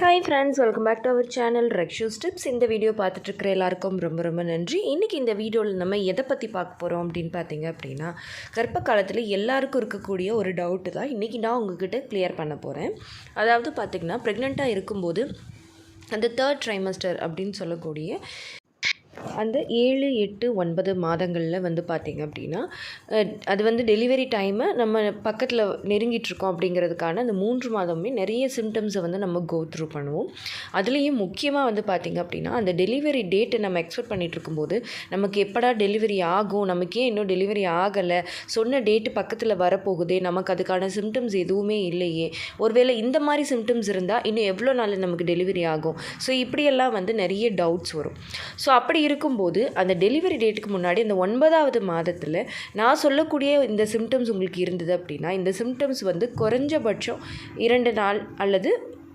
Hi friends welcome back to our channel ரெக்ஷூ ஸ்டிப்ஸ் இந்த video பார்த்துட்ருக்கிற எல்லாருக்கும் ரொம்ப ரொம்ப நன்றி. இன்றைக்கி இந்த வீடியோவில் நம்ம எதை பற்றி பார்க்க போகிறோம் அப்படின்னு பார்த்தீங்க அப்படின்னா கர்ப்ப காலத்தில் எல்லாருக்கும் இருக்கக்கூடிய ஒரு டவுட்டு தான். இன்றைக்கி நான் உங்ககிட்ட கிளியர் பண்ண போகிறேன் அதாவது பார்த்திங்கன்னா ப்ரெக்னெண்ட்டாக இருக்கும்போது அந்த தேர்ட் ட்ரைமஸ்டர் அப்படின்னு சொல்லக்கூடிய அந்த ஏழு எட்டு ஒன்பது மாதங்களில் வந்து பார்த்திங்க அப்படின்னா அது வந்து டெலிவரி டைமை நம்ம பக்கத்தில் நெருங்கிட்டுருக்கோம் அப்படிங்கிறதுக்கான அந்த மூன்று மாதமுமே நிறைய சிம்டம்ஸை வந்து நம்ம கோ த்ரூ பண்ணுவோம். அதுலேயும் முக்கியமாக வந்து பார்த்திங்க அப்படின்னா அந்த டெலிவரி டேட்டை நம்ம எக்ஸ்பெக்ட் பண்ணிகிட்டு இருக்கும்போது நமக்கு எப்படா டெலிவரி ஆகும் நமக்கே இன்னும் டெலிவரி ஆகலை சொன்ன டேட்டு பக்கத்தில் வரப்போகுதே நமக்கு அதுக்கான சிம்டம்ஸ் எதுவுமே இல்லையே ஒருவேளை இந்த மாதிரி சிம்டம்ஸ் இருந்தால் இன்னும் எவ்வளோ நாளில் நமக்கு டெலிவரி ஆகும்? ஸோ இப்படியெல்லாம் வந்து நிறைய டவுட்ஸ் வரும். ஸோ அப்படி இருக்கும்போது அந்த டெலிவரி டேட்டுக்கு முன்னாடி அந்த ஒன்பதாவது மாதத்தில் நான் சொல்லக்கூடிய இந்த சிம்டம்ஸ் உங்களுக்கு இருந்தது அப்படின்னா இந்த சிம்டம்ஸ் வந்து குறைஞ்சபட்சம் இரண்டு நாள் அல்லது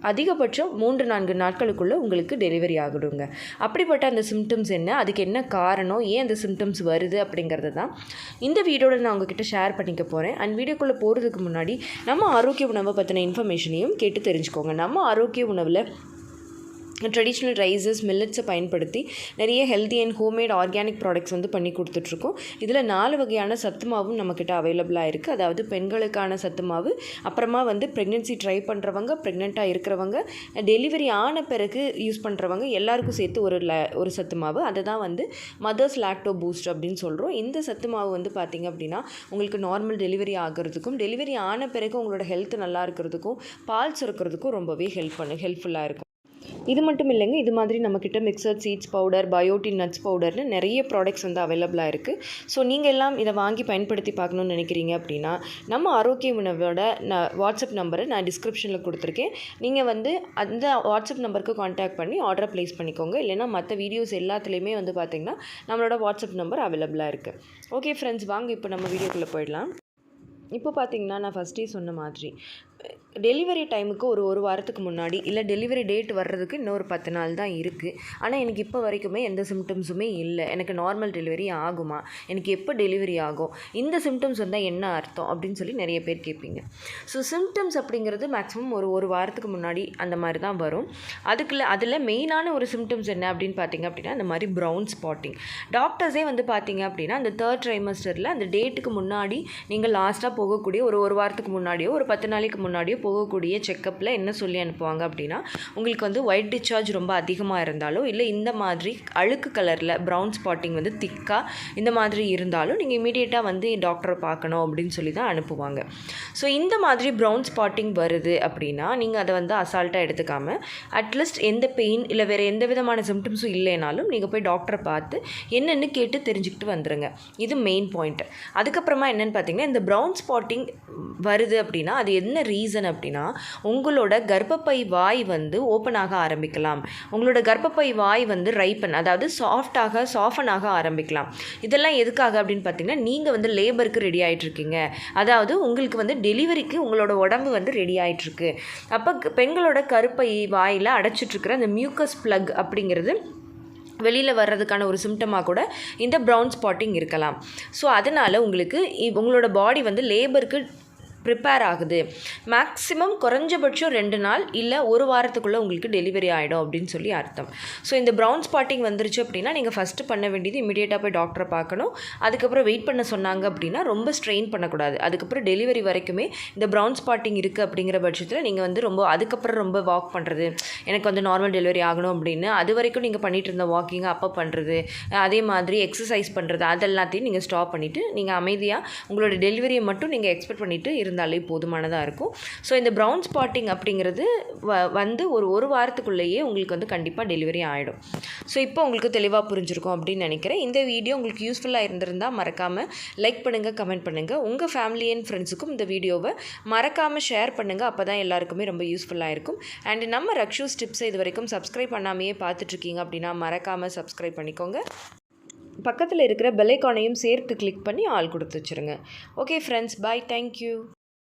அதிகபட்சம் மூன்று நான்கு நாட்களுக்குள்ளே உங்களுக்கு டெலிவரி ஆகிடுங்க. அப்படிப்பட்ட அந்த சிம்டம்ஸ் என்ன? அதுக்கு என்ன காரணம்? ஏன் அந்த சிம்டம்ஸ் வருது அப்படிங்கிறது தான் இந்த வீடியோவில் நான் உங்ககிட்ட ஷேர் பண்ணிக்க போகிறேன் அண்ட் வீடியோக்குள்ளே போகிறதுக்கு முன்னாடி நம்ம ஆரோக்கிய உணவை பற்றின இன்ஃபர்மேஷனையும் கேட்டு தெரிஞ்சுக்கோங்க. நம்ம ஆரோக்கிய உணவில் ட்ரெடிஷ்னல் ரைஸஸ் மில்லட்ஸை பயன்படுத்தி நிறைய healthy and homemade organic products வந்து பண்ணி கொடுத்துட்ருக்கோம். இதில் நாலு வகையான சத்து மாவும் நம்மக்கிட்ட அவைலபிளாக இருக்குது அதாவது பெண்களுக்கான சத்து மாவு அப்புறமா வந்து ப்ரெக்னென்சி ட்ரை பண்ணுறவங்க ப்ரெக்னெண்ட்டாக இருக்கிறவங்க டெலிவரி ஆன பிறகு யூஸ் பண்ணுறவங்க எல்லாருக்கும் சேர்த்து ஒரு ல ஒரு சத்து மாவு. அதை தான் வந்து மதர்ஸ் லாக்டோ பூஸ்ட் அப்படின்னு சொல்கிறோம் இந்த சத்து மாவு வந்து பார்த்திங்க அப்படின்னா உங்களுக்கு நார்மல் டெலிவரி ஆகிறதுக்கும் டெலிவரி ஆன பிறகு உங்களோட ஹெல்த் நல்லா இருக்கிறதுக்கும் பால் சுரக்கிறதுக்கும் ரொம்பவே ஹெல்ப் பண்ணு ஹெல்ப்ஃபுல்லாக இருக்கும். இது மட்டும் இல்லைங்க இது மாதிரி நம்மக்கிட்ட mixer seeds powder biotin nuts பவுடர்னு நிறைய ப்ராடக்ட்ஸ் வந்து அவைலபிளாக இருக்குது ஸோ நீங்கள் எல்லாம் இதை வாங்கி பயன்படுத்தி பார்க்கணுன்னு நினைக்கிறீங்க அப்படின்னா நம்ம ஆரோக்கிய உணவோட நான் வாட்ஸ்அப் நம்பரை நான் டிஸ்கிரிப்ஷனில் கொடுத்துருக்கேன். நீங்கள் வந்து அந்த வாட்ஸ்அப் நம்பருக்கு காண்டாக்ட் பண்ணி ஆர்டரை ப்ளேஸ் பண்ணிக்கோங்க. இல்லைன்னா மற்ற வீடியோஸ் எல்லாத்துலேயுமே வந்து பார்த்திங்கன்னா நம்மளோட வாட்ஸ்அப் நம்பர் அவைலபிளாக இருக்குது ஓகே ஃப்ரெண்ட்ஸ் வாங்க இப்போ நம்ம வீடியோக்குள்ளே போயிடலாம். இப்போ பார்த்தீங்கன்னா நான் ஃபஸ்ட்டே சொன்ன மாதிரி டெலிவரி டைமுக்கு ஒரு ஒரு வாரத்துக்கு முன்னாடி இல்லை டெலிவரி டேட் வர்றதுக்கு இன்னொரு பத்து நாள் தான் இருக்குது ஆனால் எனக்கு இப்போ வரைக்குமே எந்த சிம்டம்ஸுமே இல்லை. எனக்கு நார்மல் டெலிவரி ஆகுமா? எனக்கு எப்போ டெலிவரி ஆகும்? இந்த சிம்டம்ஸ் வந்தால் என்ன அர்த்தம்? அப்படின்னு சொல்லி நிறைய பேர் கேட்பீங்க. ஸோ சிம்டம்ஸ் அப்படிங்கிறது மேக்ஸிமம் ஒரு ஒரு வாரத்துக்கு முன்னாடி அந்த மாதிரி தான் வரும். அதுக்குள்ள அதில் மெயினான ஒரு சிம்டம்ஸ் என்ன அப்படின்னு பார்த்தீங்க அப்படின்னா அந்த மாதிரி ப்ரௌன் ஸ்பாட்டிங் டாக்டர்ஸே வந்து பார்த்தீங்க அப்படின்னா அந்த தேர்ட் ட்ரைமஸ்டரில் அந்த டேட்டுக்கு முன்னாடி நீங்கள் லாஸ்ட்டாக போகக்கூடிய ஒரு ஒரு வாரத்துக்கு முன்னாடியோ ஒரு பத்து நாளைக்கு முன்னாடியோ போகக்கூடிய செக்கப்பில் என்ன சொல்லி அனுப்புவாங்க அப்படின்னா உங்களுக்கு வந்து ஒயிட் டிஸ்சார்ஜ் ரொம்ப அதிகமாக இருந்தாலோ இல்லை இந்த மாதிரி அழுக்கு கலரில் ப்ரௌன் ஸ்பாட்டிங் வந்து திக்காக இந்த மாதிரி இருந்தாலும் நீங்கள் இமீடியட்டாக வந்து டாக்டரை பார்க்கணும் அப்படின்னு சொல்லி தான் அனுப்புவாங்க. ஸோ இந்த மாதிரி ப்ரௌன் ஸ்பாட்டிங் வருது அப்படின்னா நீங்கள் அதை வந்து அசால்ட்டாக எடுத்துக்காமல் அட்லீஸ்ட் எந்த பெயின் இல்லை வேறு எந்த விதமான சிம்டம்ஸும் இல்லைனாலும் நீங்கள் போய் டாக்டரை பார்த்து என்னென்னு கேட்டு தெரிஞ்சுக்கிட்டு வந்துடுங்க இது மெயின் பாயிண்ட் அதுக்கப்புறமா என்னென்னு பார்த்தீங்கன்னா இந்த ப்ரௌன் ஸ்பாட்டிங் வருது அப்படின்னா அது என்ன ரீசன் அப்படின்னா உங்களோட கர்ப்பப்பை வாய் வந்து ஓப்பன் ஆக ஆரம்பிக்கலாம். உங்களோட கர்ப்பப்பை வாய் வந்து ரைப்பன் அதாவது சாஃப்டாக சாஃபன் ஆக ஆரம்பிக்கலாம். இதெல்லாம் எதுக்காக அப்படின்னு பார்த்தீங்கன்னா நீங்கள் வந்து லேபருக்கு ரெடி ஆகிட்ருக்கீங்க அதாவது உங்களுக்கு வந்து டெலிவரிக்கு உங்களோட உடம்பு வந்து ரெடி ஆகிட்ருக்கு அப்போ பெண்களோட கருப்பை வாயில் அடைச்சிட்ருக்கிற அந்த மியூக்கஸ் ப்ளக் அப்படிங்கிறது வெளியில் வர்றதுக்கான ஒரு சிம்டமாக கூட இந்த ப்ரௌன் ஸ்பாட்டிங் இருக்கலாம். ஸோ அதனால் உங்களுக்கு இ- உங்களோட பாடி வந்து லேபருக்கு ப்ரிப்பேர் ஆகுது. மேக்ஸிமம் குறைஞ்சபட்சம் ரெண்டு நாள் இல்லை ஒரு வாரத்துக்குள்ளே உங்களுக்கு டெலிவரி ஆகிடும் அப்படின்னு சொல்லி அர்த்தம். ஸோ இந்த ப்ரௌன் ஸ்பாட்டிங் வந்துருச்சு அப்படின்னா நீங்கள் ஃபஸ்ட்டு பண்ண வேண்டியது இமீடியட்டாக போய் டாக்டரை பார்க்கணும். அதுக்கப்புறம் வெயிட் பண்ண சொன்னாங்க அப்படின்னா ரொம்ப ஸ்ட்ரெயின் பண்ணக்கூடாது. அதுக்கப்புறம் டெலிவரி வரைக்குமே இந்த ப்ரௌன் ஸ்பாட்டிங் இருக்குது அப்படிங்கிற பட்சத்தில் நீங்கள் வந்து ரொம்ப அதுக்கப்புறம் ரொம்ப வாக் பண்ணுறது எனக்கு வந்து நார்மல் டெலிவரி ஆகணும் அப்படின்னு. அது வரைக்கும் நீங்கள் பண்ணிட்டு இருந்த வாக்கிங்கை அப்போ பண்ணுறது அதே மாதிரி எக்ஸசைஸ் பண்ணுறது அதெல்லாத்தையும் நீங்கள் ஸ்டாப் பண்ணிவிட்டு நீங்கள் அமைதியாக உங்களோட டெலிவரியை மட்டும் நீங்கள் எக்ஸ்பெக்ட் பண்ணிவிட்டு இருந்தாலே போதுமானதாக இருக்கும். ஸோ இந்த ப்ரௌன் ஸ்பாட்டிங் அப்படிங்கிறது வ வந்து ஒரு ஒரு வாரத்துக்குள்ளேயே உங்களுக்கு வந்து கண்டிப்பாக டெலிவரி ஆகிடும் ஸோ இப்போ உங்களுக்கு தெளிவாக புரிஞ்சிருக்கும் அப்படின்னு நினைக்கிறேன். இந்த வீடியோ உங்களுக்கு யூஸ்ஃபுல்லாக இருந்திருந்தால் மறக்காமல் லைக் பண்ணுங்கள் கமெண்ட் பண்ணுங்கள் உங்கள் ஃபேமிலி அண்ட் ஃப்ரெண்ட்ஸுக்கும் இந்த வீடியோவை மறக்காமல் ஷேர் பண்ணுங்கள் அப்போ தான் எல்லாருக்குமே ரொம்ப யூஸ்ஃபுல்லாக இருக்கும். அண்ட் நம்ம ரக்ஷூஸ் டிப்ஸை இது வரைக்கும் சப்ஸ்கிரைப் பண்ணாமையே பார்த்துட்ருக்கீங்க அப்படின்னா மறக்காமல் சப்ஸ்கிரைப் பண்ணிக்கோங்க. பக்கத்தில் இருக்கிற பெல்லைக்கானையும் சேர்த்து கிளிக் பண்ணி ஆள் கொடுத்து வச்சுருங்க. Okay friends bye thank you